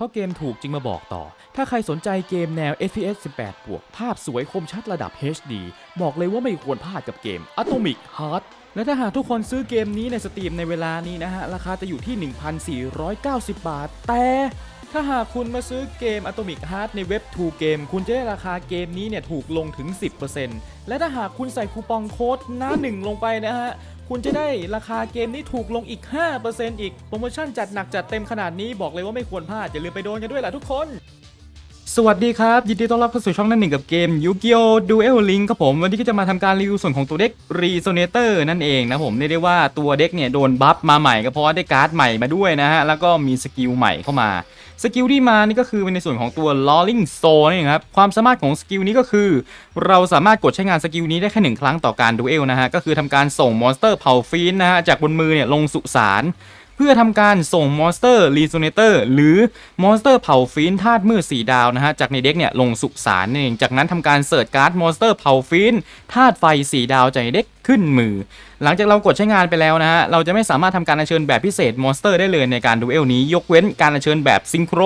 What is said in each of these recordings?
เพราะเกมถูกจึงมาบอกต่อ ถ้าใครสนใจเกมแนว FPS 18 บวก ภาพสวยคมชัดระดับ HD บอกเลยว่าไม่ควรพลาดกับเกม Atomic Heart และถ้าหากทุกคนซื้อเกมนี้ในสตรีมในเวลานี้นะฮะ ราคาจะอยู่ที่ 1,490 บาท แต่ถ้าหากคุณมาซื้อเกม Atomic Heart ในเว็บ2เกมคุณจะได้ราคาเกมนี้เนี่ยถูกลงถึง 10%และถ้าหากคุณใส่คูปองโค้ดหน้าหนึ่งลงไปนะฮะ คุณจะได้ราคาเกมนี้ถูกลงอีก 5%อีก โปรโมชั่นจัดหนักจัดเต็มขนาดนี้บอกเลยว่าไม่ควรพลาด อย่าลืมไปโดนกันด้วยล่ะทุกคน สวัสดีครับ ยินดีต้อนรับเข้าสู่ช่องนั่นหนึ่งกับเกม Yu-Gi-Oh! Duel Link ครับผม วันนี้ก็จะมาทำการรีวิวส่วนของตัวเด็ก Resonator นั่นเองนะผมเรียกได้ว่าตัวเด็กเนี่ยโดนบัฟมาใหม่ก็เพราะว่าได้การ์ดใหม่มาด้วยนะฮะแล้วก็มีสกิลใหม่เข้ามา สกิลที่มานี่ก็คือเป็นในส่วนของตัว Rolling Soul นี่ครับ ความสามารถของสกิลนี้ก็คือ เราสามารถกดใช้งานสกิลนี้ได้แค่หนึ่งครั้งต่อการดูเอลนะฮะ ก็คือทำการส่งมอนสเตอร์เผาฟีนนะฮะจากบนมือเนี่ยลงสุสาน พื่อทำการส่งมอนสเตอร์รีโซเนเตอร์หรือมอนสเตอร์เผาฟีนธาตุมืดสีดาวนะฮะจากในเด็กเนี่ยลงสุสานนั่นเองจากนั้นทำการเสิร์ชการ์ดมอนสเตอร์เผาฟีนธาตุไฟสีดาวจากในเด็กขึ้นมือ หลังจากเรากดใช้งานไปแล้วนะฮะ เราจะไม่สามารถทำการอัญเชิญแบบพิเศษมอนสเตอร์ได้เลยในการดูเอลนี้ ยกเว้นการอัญเชิญแบบซิงโคร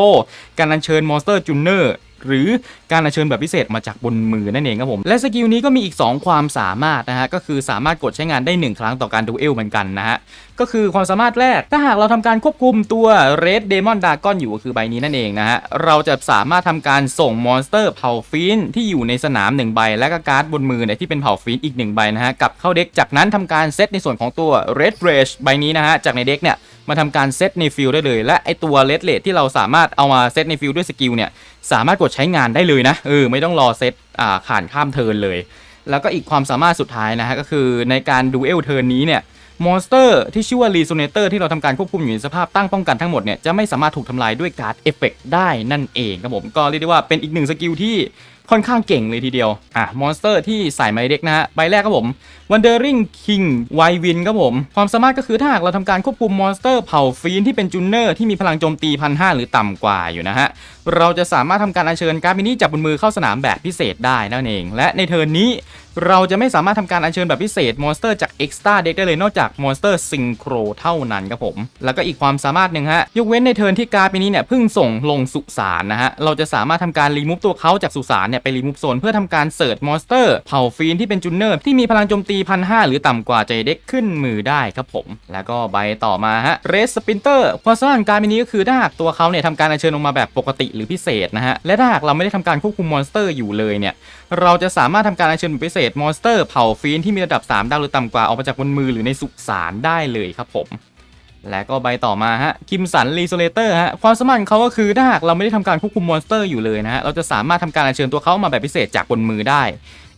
การอัญเชิญมอนสเตอร์จูเนอร์หรือ การอัญเชิญแบบพิเศษมาจากบนมือนั่นเองครับผม และสกิลนี้ก็มีอีก 2 ความสามารถนะฮะ ก็คือสามารถกดใช้งานได้ 1 ครั้งต่อการดูเอลเหมือนกันนะฮะ ก็คือความสามารถแรก ถ้าหากเราทำการควบคุมตัว Red Demon Dragon อยู่ก็คือใบนี้นั่นเองนะฮะ เราจะสามารถทำการส่งมอนสเตอร์เผาฟีนที่อยู่ในสนาม 1 ใบ และก็การ์ดบนมือเนี่ยที่เป็นเผาฟีนอีก 1 ใบนะฮะกลับเข้าเด็กจากนั้นทำการเซตในส่วนของตัว Red Rage ใบนี้นะฮะจากในเด็กเนี่ยมาทำการเซตในฟิลได้เลย และไอตัวเลดเลทที่เราสามารถเอามาเซตในฟิลด้วยสกิลเนี่ยสามารถกดใช้งานได้เลยนะเออไม่ต้องรอเซตอ่าผ่านข้ามเทินเลย แล้วก็อีกความสามารถสุดท้ายนะฮะก็คือในการดูเอลเทิร์นนี้เนี่ยมอนสเตอร์ที่ชื่อว่า Resonator ที่เราทำการควบคุมอยู่ในสภาพตั้งป้องกันทั้งหมดเนี่ยจะไม่สามารถถูกทำลายด้วยการ์ดเอฟเฟกได้นั่นเองครับผมก็เรียกได้ว่าเป็นอีกหนึ่งสกิลที่ค่อนข้างเก่งเลยทีเดียว อะ มอนสเตอร์ที่ใส่ไม้เด็กนะฮะ ใบแรกครับผม Wandering King w i w i n ครับผม ความสามารถก็คือถ้าหากเราทำการควบคุมมอนสเตอร์เผ่าฟีนที่เป็นจูเนอร์ที่มีพลังโจมตีพันห้าหรือต่ำกว่าอยู่นะฮะ เราจะสามารถทำการอัญเชิญการ์ดมินิจากบนมือเข้าสนามแบบพิเศษได้นั่นเอง และในเทิร์นนี้เราจะไม่สามารถทำการอัญเชิญแบบพิเศษมอนสเตอร์จาก Extra Deck ได้เลยนอกจากมอนสเตอร์ซิงโครเท่านั้นครับผม แล้วก็อีกความสามารถหนึ่งฮะ ยกเว้นในเทิร์นที่การ์ดมินิเนี่ยเพิ่งส่งลงสุสานนะฮะ เราจะสามารถทำการรีมูฟตัวเขาจากสุสานเนี่ยไปรีมูฟโซนเพื่อทำการเสิร์ชมอนสเตอร์เผ่าฟีนที่เป็นจูเนอร์ที่มีพลังโจมตีพันห้าหรือต่ำกว่าใจเด็กขึ้นมือได้ครับผม แล้วก็ใบต่อมาฮะเรสสปินเตอร์ความสามารถการมินิก็คือถ้าหากตัวเขาเนี่ยทำการอัญเชิญลงมาแบบปกติหรือพิเศษนะฮะ และถ้าหากเราไม่ได้ทำการควบคุมมอนสเตอร์อยู่เลยเนี่ย เราจะสามารถทำการอัญเชิญพิเศษมอนสเตอร์เผ่าฟีนที่มีระดับ 3 ดาวหรือต่ำกว่าออกมาจากบนมือหรือในสุสานได้เลยครับผมและก็ใบต่อมาฮะคิมสันรีโซเลเตอร์ฮะความสามารถเขาก็คือถ้าหากเราไม่ได้ทำการควบคุมมอนสเตอร์อยู่เลยนะฮะเราจะสามารถทำการอัญเชิญตัวเขามาแบบพิเศษจากบนมือได้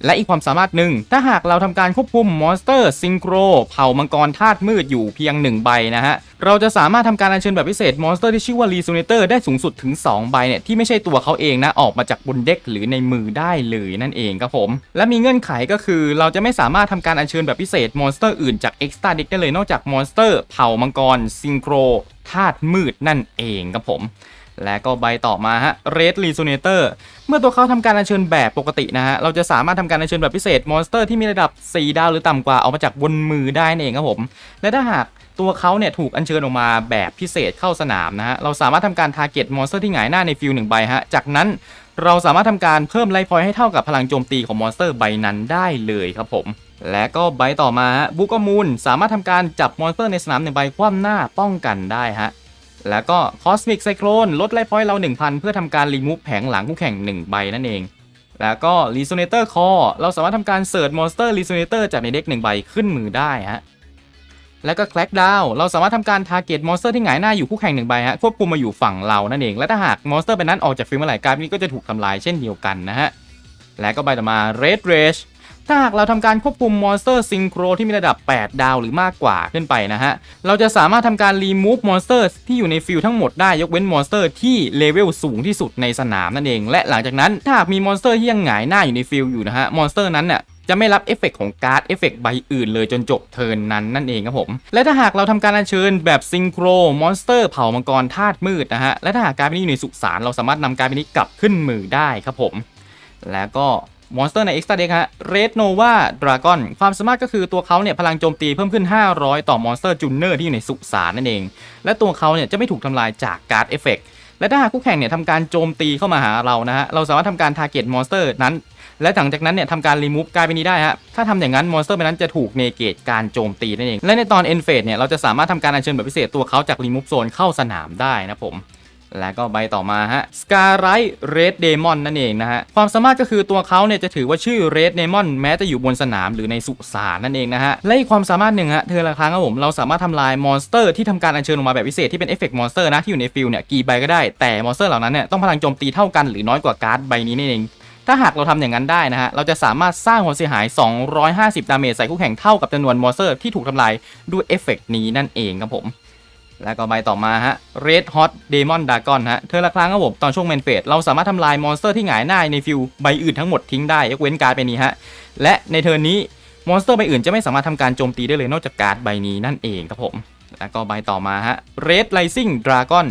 และอีกความสามารถหนึ่ง ถ้าหากเราทำการควบคุมมอนสเตอร์ซิงโครเผ่ามังกรธาตุมืดอยู่เพียง 1 ใบนะฮะ เราจะสามารถทำการอัญเชิญแบบพิเศษมอนสเตอร์ที่ชื่อว่ารีโซเนเตอร์ได้สูงสุดถึง 2 ใบเนี่ย ที่ไม่ใช่ตัวเขาเองนะ ออกมาจากบนเด็กหรือในมือได้เลยนั่นเองครับผม และมีเงื่อนไขก็คือ เราจะไม่สามารถทำการอัญเชิญแบบพิเศษมอนสเตอร์อื่นจากเอ็กซ์ต้าเด็กได้เลยนอกจากมอนสเตอร์เผ่ามังกรซิงโครธาตุมืดนั่นเองครับผม และก็ใบต่อมาฮะ Red Resonator เมื่อตัวเขาทำการอัญเชิญแบบปกตินะฮะ เราจะสามารถทำการอัญเชิญแบบพิเศษมอนสเตอร์ที่มีระดับ 4 ดาวหรือต่ำกว่า ออกมาจากบนมือได้นั่นเองครับผม และถ้าหากตัวเขาเนี่ยถูกอัญเชิญออกมาแบบพิเศษเข้าสนามนะฮะ เราสามารถทำการทาร์เก็ตมอนสเตอร์ที่หงายหน้าในฟิลหนึ่งใบฮะ จากนั้นเราสามารถทำการเพิ่มไลฟ์พอยต์ให้เท่ากับพลังโจมตีของมอนสเตอร์ใบนั้นได้เลยครับผมและก็ใบต่อมาฮะบุกมูลสามารถทำการจับมอนสเตอร์ในสนามหนึ่งใบคว่ำหน้าป้องกันได้ฮะ แล้วก็ Cosmic Cyclone ลดไลฟ์พอยต์เรา 1,000 เพื่อทำการรีมูฟแผงหลังคู่แข่ง 1 ใบนั่นเอง แล้วก็ Resonator Core เราสามารถทำการเสิร์ชมอนสเตอร์ Resonator จากในเด็ก1ใบขึ้นมือได้ฮะแล้วก็ Crack Down เราสามารถทำการ Target มอนสเตอร์ที่หงายหน้าอยู่คู่แข่ง1ใบฮะควบคุมมาอยู่ฝั่งเรานั่นเอง และถ้าหากมอนสเตอร์เป็นนั้นออกจากฟิลเมื่อไหร่การนี้ก็จะถูกทำลายเช่นเดียวกันนะฮะและก็ใบต่อมา Red Rage ถ้าหากเราทำการควบคุมมอนสเตอร์ซิงโครที่มีระดับ 8 ดาวหรือมากกว่าขึ้นไปนะฮะ เราจะสามารถทำการรีมูฟมอนสเตอร์ที่อยู่ในฟิลทั้งหมดได้ยกเว้นมอนสเตอร์ที่เลเวลสูงที่สุดในสนามนั่นเอง และหลังจากนั้นถ้าหากมีมอนสเตอร์ที่ยังหงายหน้าอยู่ในฟิลอยู่นะฮะมอนสเตอร์นั้นเนี่ยจะไม่รับเอฟเฟกของการ์ดเอฟเฟกใบอื่นเลยจนจบเทิร์นนั้นนั่นเองครับผม และถ้าหากเราทำการอัญเชิญแบบซิงโครมอนสเตอร์เผ่ามังกรธาตุมืดนะฮะ และถ้าหากการ์ดนี้อยู่ในสุสานเราสามารถนำการ์ดนี้กลับขึ้นมือได้ครับผม แล้วก็ มอนสเตอร์ใน Extra Deck ฮะ Red Nova Dragon ความสามารถก็คือตัวเขาเนี่ยพลังโจมตีเพิ่มขึ้น 500 ต่อมอนสเตอร์จูเนอร์ที่อยู่ในสุสานนั่นเอง และตัวเขาเนี่ยจะไม่ถูกทำลายจากการ์ดเอฟเฟกและถ้าหากคู่แข่งเนี่ยทำการโจมตีเข้ามาหาเรานะฮะ เราสามารถทำการ target monster นั้น และหลังจากนั้นเนี่ยทำการ remove กลายเป็นนี้ได้ฮะ ถ้าทำอย่างนั้น monster เป็นนั้นจะถูก negate การโจมตีนั่นเอง และในตอน end phase เนี่ยเราจะสามารถทำการอัญเชิญแบบพิเศษตัวเขาจาก remove zone เข้าสนามได้นะผม แล้วก็ใบต่อมาฮะ Scarlight Red Demon นั่นเองนะฮะ ความสามารถก็คือตัวเขาเนี่ยจะถือว่าชื่อ Red Demon แม้จะอยู่บนสนามหรือในสุสานนั่นเองนะฮะ และอีกความสามารถหนึ่งฮะ เธอละครั้งครับผม เราสามารถทำลายมอนสเตอร์ที่ทำการอัญเชิญออกมาแบบพิเศษที่เป็นเอฟเฟกต์มอนสเตอร์นะ ที่อยู่ในฟิลเนี่ยกี่ใบก็ได้ แต่มอนสเตอร์เหล่านั้นเนี่ยต้องพลังโจมตีเท่ากันหรือน้อยกว่าการ์ดใบนี้นั่นเองถ้าหากเราทำอย่างนั้นได้นะฮะ เราจะสามารถสร้างความเสียหาย 250 ดาเมจใส่คู่แข่งเท่ากับจำนวนมอนสเตอร์ที่ถูกทำลายด้วยเอฟเฟกต์นี้นั่นเองครับผม แล้วก็ใบต่อมาฮะ Red Hot Demon Dragon ฮะ เธอละครั้งครับผม ตอนช่วงเมนเฟสเราสามารถทำลายมอนสเตอร์ที่หงายหน้าในฟิลใบอื่นทั้งหมดทิ้งได้ ยกเว้นการ์ดใบนี้ฮะ และในเทิร์นนี้มอนสเตอร์ใบอื่นจะไม่สามารถทำการโจมตีได้เลยนอกจากการ์ดใบนี้นั่นเองครับผม แล้วก็ใบต่อมาฮะ Red Rising Dragon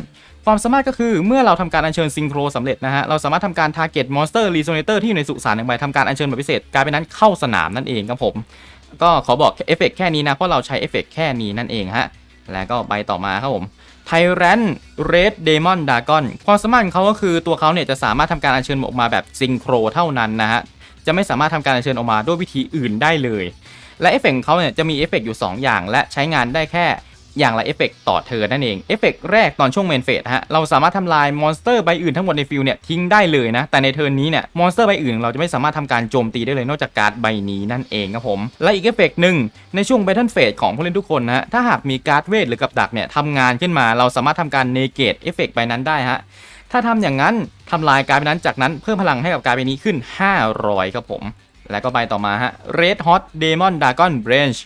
ความสามารถก็คือเมื่อเราทำการอัญเชิญซิงโครสำเร็จนะฮะ เราสามารถทำการ target monster resonator ที่อยู่ในสุสานหนึ่งใบทำการอัญเชิญแบบพิเศษกลายเป็นนั้นเข้าสนามนั่นเองครับผม ก็ขอบอกเอฟเฟกแค่นี้นะเพราะเราใช้เอฟเฟกแค่นี้นั่นเองฮะ แล้วก็ใบต่อมาครับผมไทแรนเรดเดมอนดากอนความสามารถของเขาก็คือตัวเขาเนี่ยจะสามารถทำการอัญเชิญออกมาแบบซิงโครเท่านั้นนะฮะ จะไม่สามารถทำการอัญเชิญออกมาด้วยวิธีอื่นได้เลย และเอฟเฟกต์ของเขาเนี่ยจะมีเอฟเฟกต์อยู่ 2 อย่าง และใช้งานได้แค่ อย่างละเอฟเฟกต์ต่อเธอนั่นเองเอฟเฟกต์แรกตอนช่วงเมนเฟสฮะเราสามารถทำลายมอนสเตอร์ใบอื่นทั้งหมดในฟิลเนี่ยทิ้งได้เลยนะ แต่ในเทิร์นนี้เนี่ยมอนสเตอร์ใบอื่น เราจะไม่สามารถทำการโจมตีได้เลยนอกจากการ์ดใบนี้นั่นเองครับผม และอีกเอฟเฟกต์หนึ่งในช่วงแบทเทิลเฟสของผู้เล่นทุกคนนะถ้าหากมีการ์ดเวทหรือกับดักเนี่ยทำงานขึ้นมาเราสามารถทำการเนเกตเอฟเฟกต์ใบนั้นได้ฮะถ้าทำอย่างนั้นทำลายการ์ดใบนั้นจากนั้นเพิ่มพลังให้กับการ์ดใบนี้ขึ้น 500ครับผมแล้วก็ใบต่อมาฮะ Red Hot Demon Dragon Branch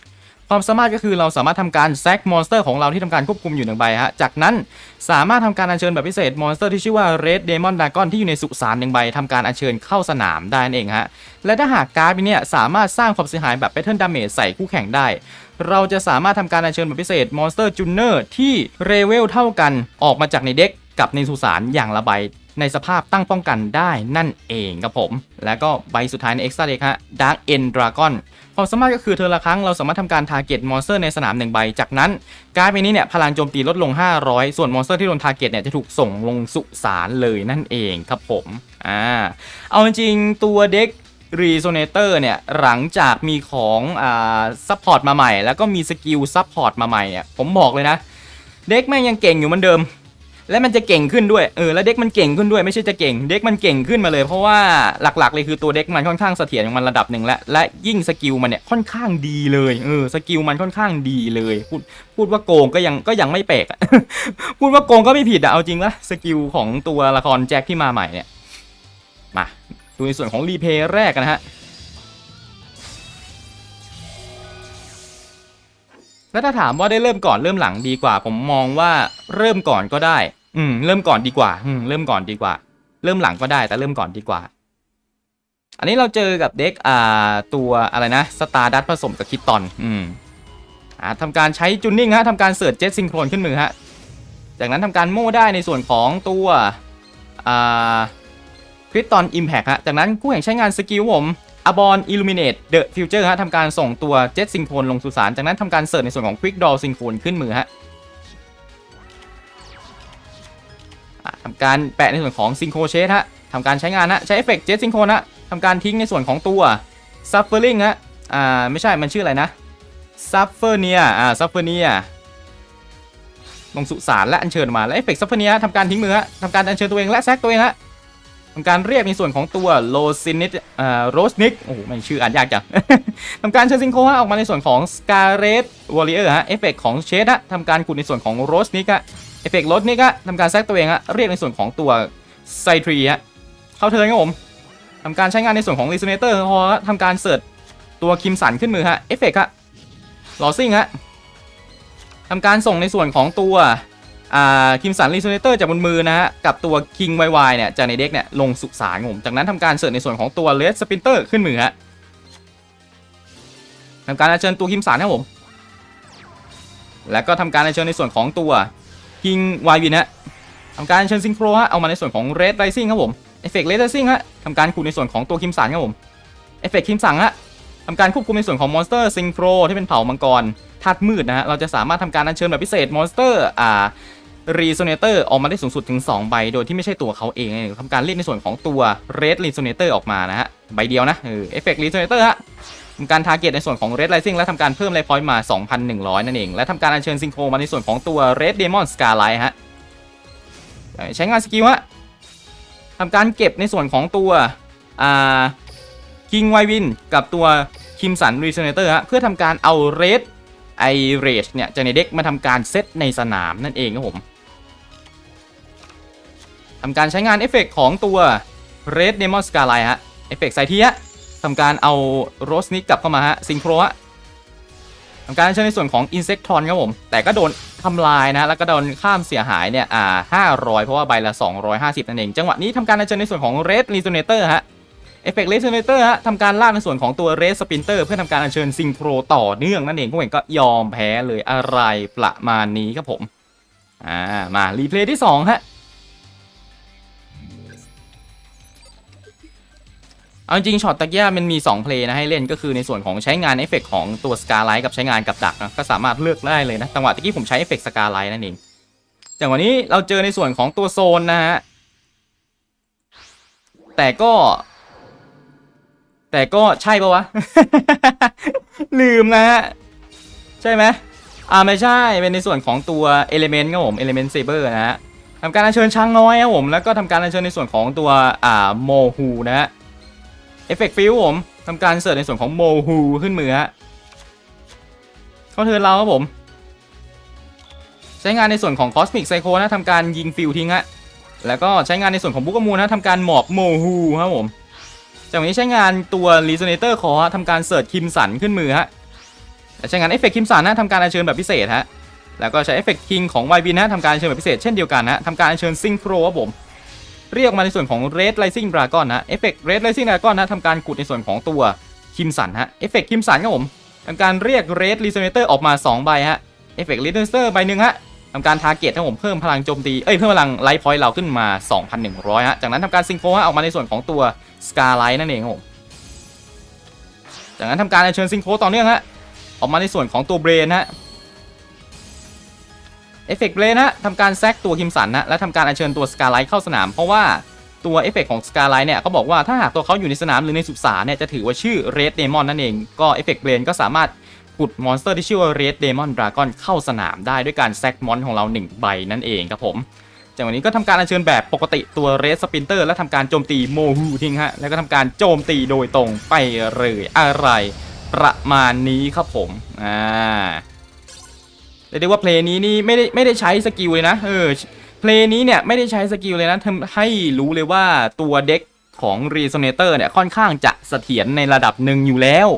ความสามารถก็คือเราสามารถทำการแซกมอนสเตอร์ของเราที่ทำการควบคุมอยู่หนึ่งใบฮะ จากนั้นสามารถทำการอัญเชิญแบบพิเศษมอนสเตอร์ที่ชื่อว่า Red Demon Dragon ที่อยู่ในสุสานหนึ่งใบทำการอัญเชิญเข้าสนามได้นั่นเองฮะ และถ้าหากการ์ดเนี่ยสามารถสร้างความเสียหายแบบแพทเทิร์นดาเมจใส่คู่แข่งได้เราจะสามารถทำการอัญเชิญแบบพิเศษมอนสเตอร์จูเนอร์ที่เรเวลเท่ากันออกมาจากในเด็กกับในสุสานอย่างละใบในสภาพตั้งป้องกันได้นั่นเองครับผม แล้วก็ใบสุดท้ายใน Extra Deck ฮะ Dark End Dragon ความสามารถก็คือเธอละครั้งเราสามารถทำการ target monster ในสนามหนึ่งใบ จากนั้นการ์ดใบนี้เนี่ยพลังโจมตีลดลง 500 ส่วนมอนสเตอร์ที่โดน target เนี่ยจะถูกส่งลงสุสานเลยนั่นเองครับผมอ่าเอาจริงตัวเด็ก Resonator เนี่ยหลังจากมีของอ่าซัพพอร์ตมาใหม่ แล้วก็มีสกิลซัพพอร์ตมาใหม่เนี่ยผมบอกเลยนะ เด็กแม่งยังเก่งอยู่เหมือนเดิม และมันจะเก่งขึ้นด้วย เออ แล้วเด็กมันเก่งขึ้นด้วย ไม่ใช่จะเก่ง เด็กมันเก่งขึ้นมาเลย เพราะว่าหลักๆเลยคือตัวเด็กมันค่อนข้างเสถียรของมันระดับหนึ่งและ และยิ่งสกิลมันเนี่ยค่อนข้างดีเลย เออ สกิลมันค่อนข้างดีเลย พูด พูดว่าโกงก็ยัง ก็ยังไม่แปลก พูดว่าโกงก็ไม่ผิดอะเอาจริงละสกิลของตัวละครแจ็คที่มาใหม่เนี่ย มา ดูในส่วนของรีเพย์แรกกันนะฮะแล้วถ้าถามว่าได้เริ่มก่อนเริ่มหลังดีกว่า ผมมองว่าเริ่มก่อนก็ได้ อืม เริ่มก่อนดีกว่า อืม เริ่มก่อนดีกว่า เริ่มหลังก็ได้ แต่เริ่มก่อนดีกว่า อันนี้เราเจอกับเด็กอ่า ตัวอะไรนะ สตาร์ดัตผสมกับคิตตอน อืม อ่าทำการใช้จูนนิ่งฮะทำการเสิร์ชเจ็ตซิงโครนขึ้นมือฮะ จากนั้นทำการโม่ได้ในส่วนของตัว อ่าคริตตอนอิมแพคฮะ จากนั้นคู่แข่งใช้งานสกิลผมอบอนอิลูมิเนตเดอะฟิวเจอร์ฮะทำการส่งตัวเจ็ตซิงโครนลงสุสาน จากนั้นทำการเสิร์ชในส่วนของควิกดอลซิงโครนขึ้นมือฮะ ทำการแปะในส่วนของซิงโครเชสฮะทำการใช้งานฮะใช้เอฟเฟกต์เจ็ตซิงโครนฮะทำการทิ้งในส่วนของตัวซัฟเฟอร์ลิงฮะอ่าไม่ใช่มันชื่ออะไรนะซัฟเฟอร์เนียอ่าซัฟเฟอร์เนียลงสุสานและอัญเชิญมาและเอฟเฟกต์ซัฟเฟอร์เนียทำการทิ้งมือฮะทำการอัญเชิญตัวเองและแซกตัวเองฮะ ทำการเรียกในส่วนของตัวโลซินิตอ่าโรสนิกโอ้โหมันชื่ออ่านยากจัง ทำการเชิญซิงโครฮะออกมาในส่วนของสกาเรตวอริเออร์ฮะเอฟเฟกต์ของเชดฮะทำการขุดในส่วนของโรสนิกฮะเอฟเฟกต์ลดนี่ก็ทำการแซกตัวเองฮะเรียกในส่วนของตัวไซทรีฮะเข้าเทิร์นครับผมทำการใช้งานในส่วนของ Resonator พอทำการเสิร์ชตัวคิมสันขึ้นมือฮะเอฟเฟกต์ฮะลอซิงฮะทำการส่งในส่วนของตัว คิมสัน Resonator จากบนมือนะฮะกับตัว King YY เนี่ยจากในเด็กเนี่ยลงสุสานครับผมจากนั้นทำการเสิร์ชในส่วนของตัว Red Sprinter ขึ้นมือฮะทำการอัญเชิญตัวคิมสันครับผม แล้วก็ทำการอัญเชิญในส่วนของตัวคิงไววินฮะทำการเชิญซิงโครฮะเอามาในส่วนของเรดไรซิ่งครับผมเอฟเฟกต์เรดไรซิ่งฮะทำการคูณในส่วนของตัวคิมสันครับผมเอฟเฟกต์คิมสันฮะทำการควบคุมในส่วนของมอนสเตอร์ซิงโครที่เป็นเผ่ามังกรธาตุมืดนะฮะเราจะสามารถทำการอัญเชิญแบบพิเศษมอนสเตอร์อ่า Resonator ออกมาได้สูงสุดถึง 2 ใบ โดยที่ไม่ใช่ตัวเขาเองทำการเรียกในส่วนของตัว Red Resonator ออกมานะฮะ ใบเดียวนะเออ Effect Resonator ฮะทำการ target ในส่วนของ Red Rising และทำการเพิ่ม Life Point มา 2,100 นั่นเอง และทำการอัญเชิญซิงโครมาในส่วนของตัว Red Demon Scarlight ฮะใช้งานสกิลฮะทำการเก็บในส่วนของตัวอ่า King w i w i n กับตัว Crimson Resonator ฮะเพื่อทำการเอา Red ไอเรจเนี่ยจากในเด็กมาทำการเซตในสนามนั่นเองครับผม ทำการใช้งานเอฟเฟกของตัว Red Demon Scarlight ฮะ เอฟเฟกใส่ทีฮะทำการเอาโรสนิกกลับเข้ามาฮะซิงโครฮะทำการใช้ในส่วนของ Insectron ครับผม แต่ก็โดนทำลายนะ แล้วก็โดนข้ามเสียหายเนี่ย อ่า 500 เพราะว่าใบละ 250 นั่นเอง จังหวะนี้ทำการเชิญในส่วนของ Red Resonator ฮะเอฟเฟกต์เลสเนเตอร์ฮะทำการลากในส่วนของตัวเรสสปินเตอร์เพื่อทำการอัญเชิญซิงโครต่อเนื่องนั่นเองพวกเองก็ยอมแพ้เลยอะไรประมาณนี้ครับผม อ่า มารีเพลย์ที่ 2 ฮะ เอาจริงช็อตตะกี้มันมี 2 เพลย์นะให้เล่นก็คือในส่วนของใช้งานเอฟเฟกของตัวสกาไลท์กับใช้งานกับดักนะก็สามารถเลือกได้เลยนะจังหวะตะกี้ผมใช้เอฟเฟกสกาไลท์นั่นเองจังหวะนี้เราเจอในส่วนของตัวโซนนะฮะแต่ก็ แต่ก็ใช่ปะวะ ลืมนะฮะใช่ไหมอ่าไม่ใช่เป็นในส่วนของตัว Element ครับผม Element Saber นะฮะทำการอัญเชิญช้างน้อยครับผมแล้วก็ทำการอัญเชิญในส่วนของตัวอ่าโมฮูนะฮะ เอฟเฟกต์ฟิลผมทำการเสิร์ชในส่วนของโมฮูขึ้นมือฮะเขาเทินเราครับผม ใช้งานในส่วนของ Cosmic Psycho นะทำการยิงฟิลทิ้งฮะแล้วก็ใช้งานในส่วนของบุกมูนะทำการหมอบโมฮูครับผมจากนี้ใช้งานตัว Resonator ขอทำการเสิร์ชคิมสันขึ้นมือฮะและใช้งานเอฟเฟกต์คิมสันนะทำการอัญเชิญแบบพิเศษฮะแล้วก็ใช้เอฟเฟกต์คิงของไวบินนะทำการอัญเชิญแบบพิเศษเช่นเดียวกันนะทำการอัญเชิญซิงโครครับผม เรียกมาในส่วนของ Red Rising Dragon นะเอฟเฟกต์ Red Rising Dragon นะทำการกุดในส่วนของตัวคิมสันฮะเอฟเฟกต์คิมสันครับผมทำการเรียก Red Resonator ออกมา2ใบฮะเอฟเฟกต์ Resonator ใบหนึ่งฮะทำการทาร์เก็ตให้ผมเพิ่มพลังโจมตีเอ้ยเพิ่มพลังไลท์พอยต์เราขึ้นมา 2,100ฮะจากนั้นทำการซิงโครฮะออกมาในส่วนของตัวสกาไลท์นั่นเองครับผมจากนั้นทำการเชิญซิงโครต่อเนื่องฮะออกมาในส่วนของตัวเบรนฮะ เอฟเฟกต์เบรนะทำการแซกตัวคิมสันนะและทำการอัญเชิญตัวสกาไลท์เข้าสนาม เพราะว่าตัวเอฟเฟกต์ของสกาไลท์เนี่ยเขาบอกว่าถ้าหากตัวเขาอยู่ในสนามหรือในสุสานเนี่ยจะถือว่าชื่อเรดเดมอนนั่นเอง ก็เอฟเฟกต์เบรนก็สามารถขุดมอนสเตอร์ที่ชื่อว่า Red Demon Dragon เข้าสนามได้ด้วยการแซกมอนของเรา1ใบนั่นเองครับผมจากวันนี้ก็ทำการอัญเชิญแบบปกติตัว Red Splinter และทำการโจมตีโมฮูทิ้งฮะแล้วก็ทำการโจมตีโดยตรงไปเลยอะไร ประมาณนี้ครับผมอ่า เรียกได้ว่าเพลงนี้นี่ไม่ได้ไม่ได้ใช้สกิลเลยนะเออเพลงนี้เนี่ยไม่ได้ใช้สกิลเลยนะทำให้รู้เลยว่าตัวเด็กของ Resonator เนี่ยค่อนข้างจะเสถียรในระดับหนึ่งอยู่แล้ว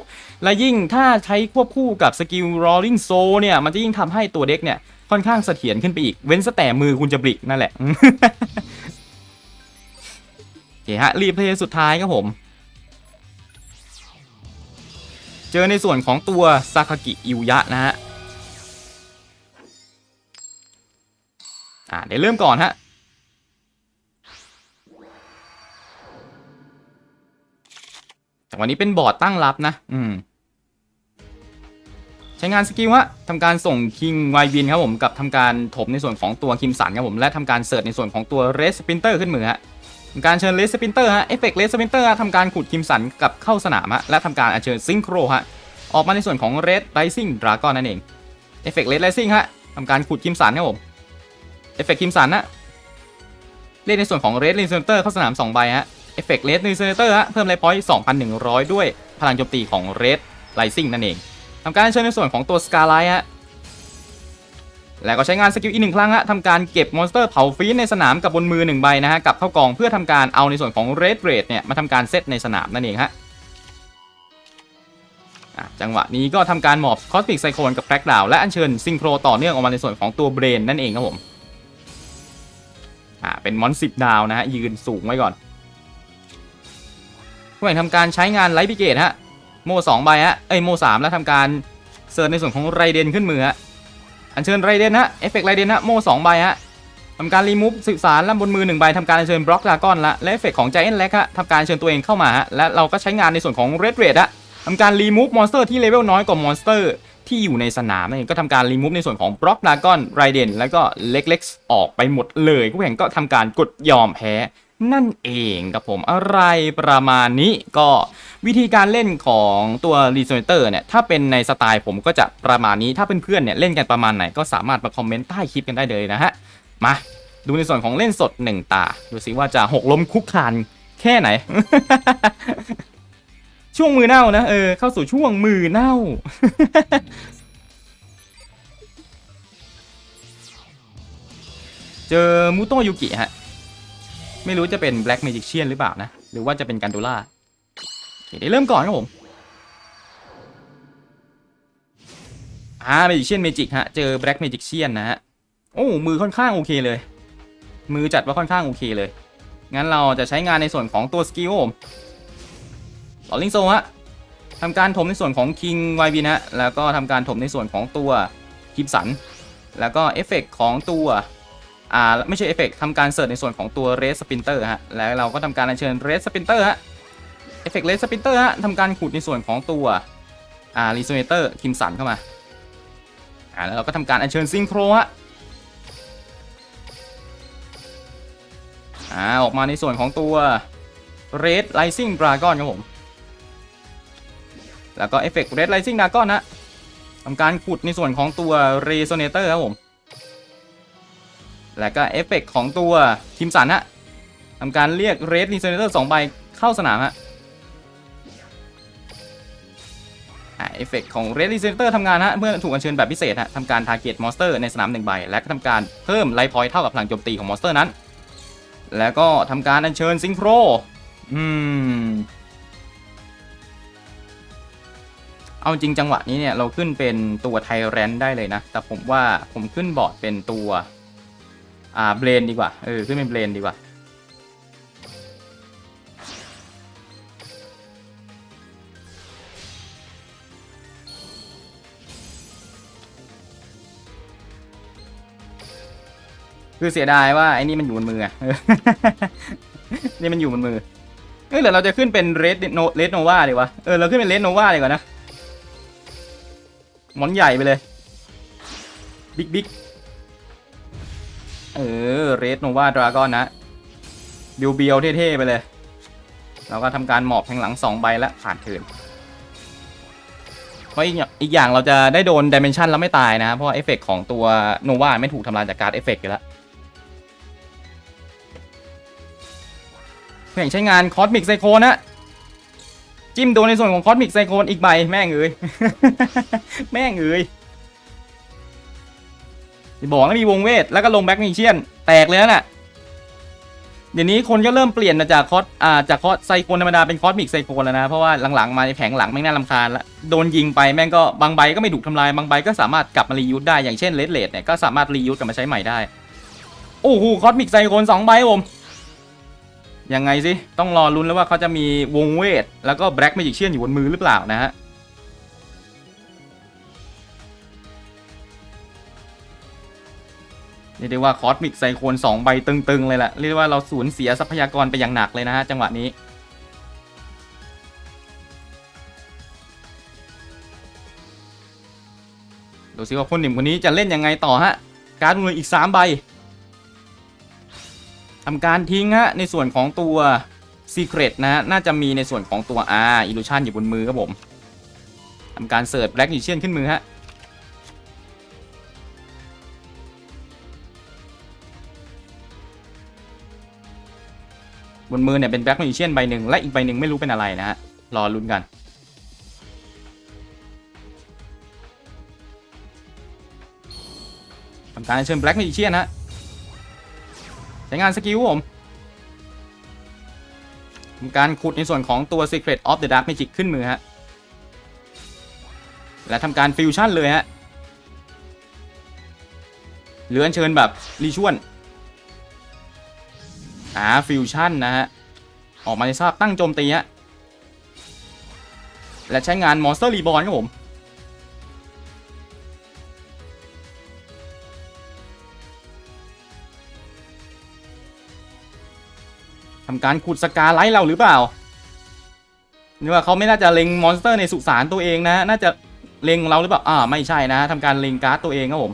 และยิ่งถ้าใช้ควบคู่กับสกิล Rolling Soul เนี่ย มันจะยิ่งทำให้ตัวเด็กเนี่ยค่อนข้างเสถียรขึ้นไปอีก เว้นแต่มือคุณจะบลิกนั่นแหละโอเคฮะ รีเพลย์สุดท้ายครับผม เจอในส่วนของตัวซาคากิอิวยะนะฮะ อ่าเดี๋ยวเริ่มก่อนฮะจากวันนี้เป็นบอร์ดตั้งรับนะ อืม ใช้งานสกิลฮะทำการส่งคิงไวบินครับผมกับทำการถมในส่วนของตัวคิมสันครับผมและทำการเสิร์ชในส่วนของตัวเรสสปินเตอร์ขึ้นมือฮะทำการเชิญเรสสปินเตอร์ฮะเอฟเฟกต์เรสสปินเตอร์ทำการขุดคิมสันกับเข้าสนามฮะและทำการอัญเชิญซิงโครฮะออกมาในส่วนของเรสไรซิ่งดราก้อนนั่นเองเอฟเฟกต์เรสไรซิ่งฮะทำการขุดคิมสันครับผม เอฟเฟกต์คิมสันนะเล่นในส่วนของเรสลินเซนเตอร์เข้าสนาม2ใบฮะเอฟเฟกต์เรสลินเซนเตอร์ฮะเพิ่มไลฟ์พอยต์2,100 ด้วยพลังโจมตีของเรสไรซิ่งนั่นเองทำการเชิญในส่วนของตัวสกาไลฮะแล้วก็ใช้งานสกิลอีกหนึ่งครั้งฮะทำการเก็บมอนสเตอร์เผาฟีนในสนามกับบนมือหนึ่งใบนะฮะกลับเข้ากองเพื่อทำการเอาในส่วนของเรดเรดเนี่ยมาทำการเซตในสนามนั่นเองฮะจังหวะนี้ก็ทำการหมอบคอสมิกไซโคลกับแบล็กดาวและอัญเชิญซิงโครต่อเนื่องออกมาในส่วนของตัวเบรนนั่นเองครับผม อ่าเป็นมอนสิบดาวนะฮะยืนสูงไว้ก่อนผู้แข่งทำการใช้งานไลท์บิเกตฮะโม่สองใบฮะเอ้ยโม่สามแล้วทำการเซิร์ชในส่วนของไรเดนขึ้นมือฮะอัญเชิญไรเดนฮะเอฟเฟกต์ไรเดนฮะโม่สองใบฮะทำการรีมูฟสื่อสารและบนมือหนึ่งใบทำการอัญเชิญบล็อกดากอนละและเอฟเฟกต์ของ Giant เล็กฮะทำการเชิญตัวเองเข้ามาฮะและเราก็ใช้งานในส่วนของเรดเรดฮะทำการรีมูฟมอนสเตอร์ที่เลเวลน้อยกว่ามอนสเตอร์ ที่อยู่ในสนามนั่นเองก็ทำการรีมูฟในส่วนของบล็อกดากอนไรเดนแล้วก็เล็กๆออกไปหมดเลยผู้แข่งก็ทำการกดยอมแพ้นั่นเองครับผมอะไรประมาณนี้ก็วิธีการเล่นของตัวรีโซเนเตอร์เนี่ยถ้าเป็นในสไตล์ผมก็จะประมาณนี้ถ้าเป็นเพื่อนๆเนี่ยเล่นกันประมาณไหนก็สามารถมาคอมเมนต์ใต้คลิปกันได้เลยนะฮะ มาดูในส่วนของเล่นสดหนึ่งตา ดูสิว่าจะหกล้มคุกคานแค่ไหน ช่วงมือเน่านะเออเข้าสู่ช่วงมือเน่า เจอมูโตยุกิฮะ ไม่รู้จะเป็น Black Magician หรือเปล่านะ หรือว่าจะเป็นกันดูล่าเดี๋ยวเริ่มก่อนครับผมอ่า Magician Magic ฮะ เจอ Black Magician นนะฮะ โอ้มือค่อนข้างโอเคเลย มือจัดว่าค่อนข้างโอเคเลย งั้นเราจะใช้งานในส่วนของตัวสกิลผม ลอลิงโซฮะทำการถมในส่วนของ King y b นะฮะแล้วก็ทำการถมในส่วนของตัวคิมสัน แล้วก็เอฟเฟกของตัวอ่าไม่ใช่เอฟเฟกทำการเสิร์ชในส่วนของตัวเรสสปินเตอร์ฮะแล้วเราก็ทำการอัญเชิญเรสสปินเตอร์ฮะเอฟเฟกเรสสปินเตอร์ฮะทำการขุดในส่วนของตัวอ่ารีโซเนเตอร์คิมสันเข้ามาอ่าแล้วเราก็ทำการอัญเชิญซิงโครฮะอ่าออกมาในส่วนของตัว Red Rising Dragon ครับผม แล้วก็เอฟเฟกต์ Red Rising Dragon นะทำการขุดในส่วนของตัว Resonator ครับผม แล้วก็เอฟเฟกต์ของตัวคิมสันฮะทำการเรียก Red Resonator 2ใบเข้าสนามฮะเอฟเฟกต์ของ Red Resonator ทำงานฮะเมื่อถูกอัญเชิญแบบพิเศษฮะทำการ Target Monster ในสนาม1ใบ และก็ทำการเพิ่มไลฟ์พอยต์เท่ากับพลังโจมตีของมอนสเตอร์นั้น แล้วก็ทำการอัญเชิญซิงโคร อืม เอาจริงจังหวะนี้เนี่ยเราขึ้นเป็นตัวไทแรนได้เลยนะ แต่ผมว่าผมขึ้นบอร์ดเป็นตัว อ่าเบรนดีกว่า เออ ขึ้นเป็นเบรนดีกว่า คือเสียดายว่าไอ้นี่มันอยู่บนมืออะเนี่มันอยู่บนมือ เออเดี๋ยวเราจะขึ้นเป็นเรดโนเรดโนวาดีวะ เออ เราขึ้นเป็นเรดโนวาดีกว่านะ หมอนใหญ่ไปเลย บิ๊กบิ๊กเออเรดโนวาดราก้อนนะเบียวเบียวๆเท่ๆไปเลย เราก็ทำการหมอบแทงหลังสองใบแล้วผ่านเทินเพราะอีกอย่างอีกอย่างเราจะได้โดนดิเมนชันแล้วไม่ตายนะ เพราะว่าเอฟเฟกของตัวโนวาไม่ถูกทำลายจากการดเอฟเฟกต์อยู่แล้วเพื่อใช้งานคอสมิกไซโคนะ จิ้มโดนในส่วนของคอสมิกไซโคนอีกใบแม่งเอ้ย แม่งเอ้ยบอกแล้วมีวงเวท แล้วก็ลงแบ็กมิเชียน แตกเลยนะน่ะ เดี๋ยวนี้คนก็เริ่มเปลี่ยนมาจากคอสอ่าจากคอสไซโคนธรรมดาเป็นคอสมิกไซโคนแล้วนะ เพราะว่าหลังๆมาในแผงหลังแม่งน่ารำคาญละโดนยิงไปแม่งก็บางใบก็ไม่ถูกทำลายบางใบก็สามารถกลับมารียูสได้อย่างเช่นเลดเลดเนี่ยก็สามารถรียูสกลับมาใช้ใหม่ได้โอ้โหคอสมิกไซโคนสองใบผม ยังไงสิต้องรอลุ้นแล้วว่าเขาจะมีวงเวท แล้วก็แบล็ก a ม i ิ i เชียนอยู่บนมือหรือเปล่านะฮะเรียกได้ว่าคอสมิกไซโคน2ใบตึงๆ เลยแหละเรียกได้ว่าเราสูญเสียทรัพยากรไปอย่างหนักเลยนะฮะจังหวะนี้ ดูสิว่าคนหนิมคนนี้จะเล่นยังไงต่อฮะ การ์ดมืออีก 3 ใบ ทำการทิ้งฮะในส่วนของตัว Secret นะน่าจะมีในส่วนของตัว R Illusion อยู่บนมือครับผมทำการเสิร์ช Black Magician ขึ้นมือฮะบนมือเนี่ยเป็น Black Magician ใบหนึ่งและอีกใบหนึ่งไม่รู้เป็นอะไรนะฮะรอลุ้นกันทำการเชิญ Black Magician ฮะ ช้งานสกิลผมการขุดในส่วนของตัว Secret of the Dark Magic ขึ้นมือฮะ และทำการฟิวชั่นเลยฮะเหลืออัญเชิญแบบรีชวนอ่าฟิวชั่นนะฮะ ออกมาในสภาพตั้งโจมตีฮะ และใช้งาน Monster Reborn ครับผม ทำการขุดสกาไลท์เราหรือเปล่านี่ว่าเขาไม่น่าจะเล็งมอนสเตอร์ในสุสานตัวเองนะ น่าจะเล็งเราหรือเปล่า อ่า ไม่ใช่นะทำการเล็งการ์ดตัวเองครับผม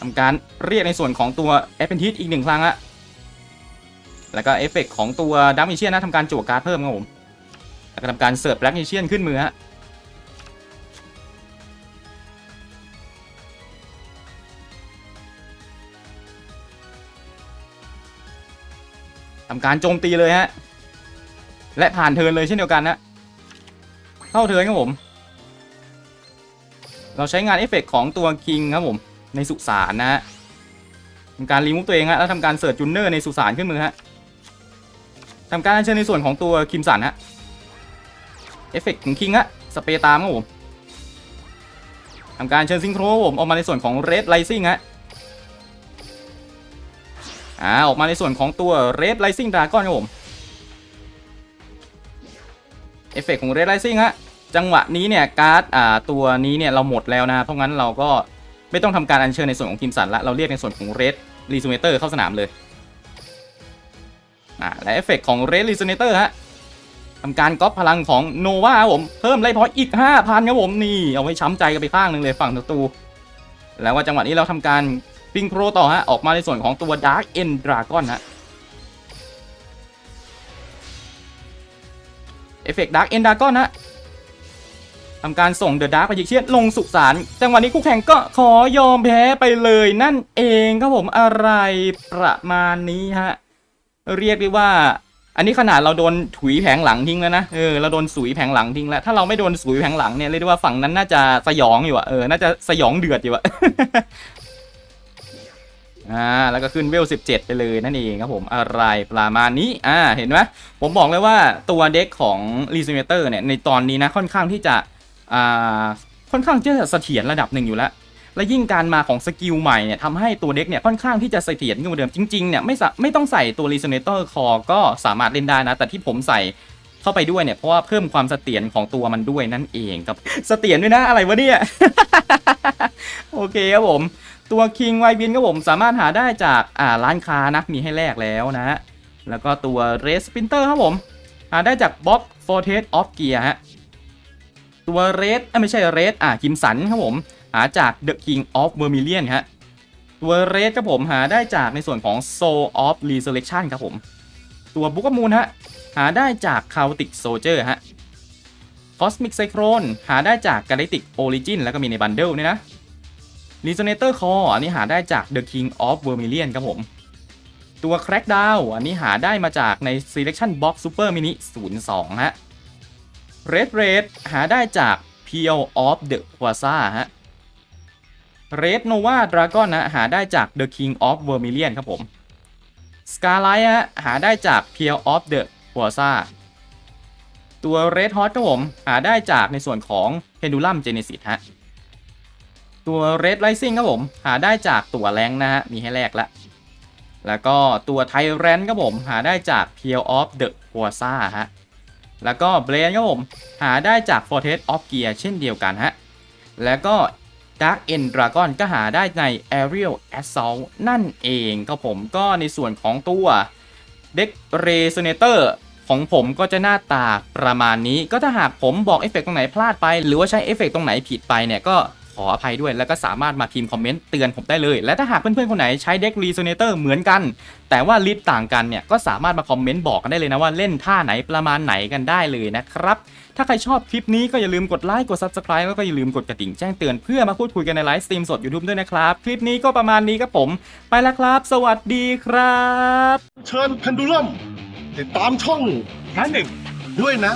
ทำการเรียกในส่วนของตัวแอปเปิลทิสอีกหนึ่งครั้งอะแล้วก็เอฟเฟกต์ของตัวดัมมิเชียนนะทำการจั่วการ์ดเพิ่มครับผม แล้วก็ทำการเสิร์ฟแบล็กมิเชียนขึ้นมือฮะ ทำการโจมตีเลยฮะ และผ่านเทินเลยเช่นเดียวกันนะเข้าเทินครับผม เราใช้งานเอฟเฟกต์ของตัวคิงครับผม ในสุสานนะฮะทำการรีมูฟตัวเองฮะแล้วทำการเสิร์ชจูเนอร์ในสุสานขึ้นมือฮะทำการเชิญในส่วนของตัวคิมสันฮะเอฟเฟกต์ของคิงฮะสเปรย์ตามครับผมทำการเชิญซิงโครครับผมออกมาในส่วนของเรดไลซิ่งฮะ อ่าออกมาในส่วนของตัว Red Rising Dragon ครับผมเอฟเฟกของ Red Rising ฮะจังหวะนี้เนี่ยการ์ดอ่าตัวนี้เนี่ยเราหมดแล้วนะเพราะงั้นเราก็ไม่ต้องทำการอัญเชิญในส่วนของคิมสันละเราเรียกในส่วนของ Red Resonator เข้าสนามเลยอ่าและเอฟเฟกของ Red Resonator ฮะทำการก๊อปพลังของโนวาครับผมเพิ่มไล่พอยอีก 5,000ครับผมนี่เอาไว้ช้ำใจกันไปข้างหนึ่งเลยฝั่งศัตรูแล้วว่าจังหวะนี้เราทำการ ปิงโครต่อฮะ ออกมาในส่วนของตัว Dark End Dragon ฮะเอฟเฟกต์ Dark End Dragon ฮะทำการส่ง The Dark ไปยิกเชียนลงสุสานจังหวะนี้คู่แข่งก็ขอยอมแพ้ไปเลยนั่นเองครับผมอะไรประมาณนี้ฮะ เรียกได้ว่า อันนี้ขนาดเราโดนถุยแผงหลังทิ้งแล้วนะเออเราโดนสุยแผงหลังทิ้งแล้วถ้าเราไม่โดนสุยแผงหลังเนี่ยเรียกได้ว่าฝั่งนั้นน่าจะสยองอยู่อะเออน่าจะสยองเดือดอยู่อะ อ่าแล้วก็ขึ้นเวล 17 ไปเลยนั่นเองครับผมอะไรประมาณนี้อ่าเห็นไหมผมบอกเลยว่าตัวเด็กของ r e s o n a t o r เนี่ยในตอนนี้นะค่อนข้างที่จะอ่าค่อนข้างที่จะเสถียรระดับหนึ่งอยู่แล้ว และยิ่งการมาของสกิลใหม่เนี่ยทำให้ตัวเด็กเนี่ยค่อนข้างที่จะเสถียรขึ้นกว่าเดิมจริงๆเนี่ยไม่สไม่ต้องใส่ตัว r e s o n a t o r Core ก็สามารถเล่นได้นะ แต่ที่ผมใส่เข้าไปด้วยเนี่ยเพราะว่าเพิ่มความเสถียรของตัวมันด้วยนั่นเองครับเสถียรด้วยนะอะไรวะเนี่ย โอเคครับผม ตัว King ไวบินก็ผมสามารถหาได้จากอ่าร้านค้านะมีให้แลกแล้วนะฮะ แล้วก็ตัว Red Sprinter ครับผม หาได้จาก Box Fortress of Gear ฮะ ตัว Red อะไม่ใช่ Red อ่าคิมสันครับผม หาจาก The King of Vermilion ฮะ ตัว Red ครับผมหาได้จากในส่วนของ Soul of Resurrection ครับผม ตัว Book of Moon ฮะหาได้จาก Chaotic Soldier ฮะ Cosmic Cyclone หาได้จาก Galactic Origin แล้วก็มีในบันเดิลเนี่ยนะ Resonator Core อันนี้หาได้จาก The King of Vermilion ครับผม ตัว Crackdown อันนี้หาได้มาจากใน Selection Box Super Mini 02 ฮะ Red Red หาได้จาก Peel of the Quasa ฮะ Red Nova Dragon นะหาได้จาก The King of Vermilion ครับผม Scarlight ฮะหาได้จาก Peel of the Quasa ตัว Red Hot ครับผม หาได้จากในส่วนของ Pendulum Genesis ฮะ ตัว Red Rising ครับผม หาได้จากตัวแรงนะฮะ มีให้แลกแล้วแล้วก็ตัว Tyrant ครับผม หาได้จาก p e e l of the q u a s a ฮะ แล้วก็ b l a n ครับผม หาได้จาก Fortress of Gear เช่นเดียวกันฮะ แล้วก็ Dark End Dragon ก็หาได้ใน Aerial Assault นั่นเองครับผมก็ในส่วนของตัว Deck Resonator ของผมก็จะหน้าตาประมาณนี้ ก็ถ้าหากผมบอกเอฟเฟกต์ตรงไหนพลาดไป หรือว่าใช้เอฟเฟกต์ตรงไหนผิดไปเนี่ยก็ ขออภัยด้วย แล้วก็สามารถมาพิมพ์คอมเมนต์เตือนผมได้เลย และถ้าหากเพื่อนๆ คนไหนใช้เด็กรีโซเนเตอร์เหมือนกัน แต่ว่าลิสต์ต่างกันเนี่ยก็สามารถมาคอมเมนต์บอกกันได้เลยนะว่าเล่นท่าไหนประมาณไหนกันได้เลยนะครับถ้าใครชอบคลิปนี้ก็อย่าลืมกดไลค์กด Subscribe แล้วก็อย่าลืมกดกระดิ่งแจ้งเตือนเพื่อมาพูดคุยกันในไลฟ์สตรีมสด YouTube ด้วยนะครับ คลิปนี้ก็ประมาณนี้ครับผม ไปแล้วครับ สวัสดีครับ เชิญเพนดูลัมติดตามช่องแค่หนึ่งด้วยนะ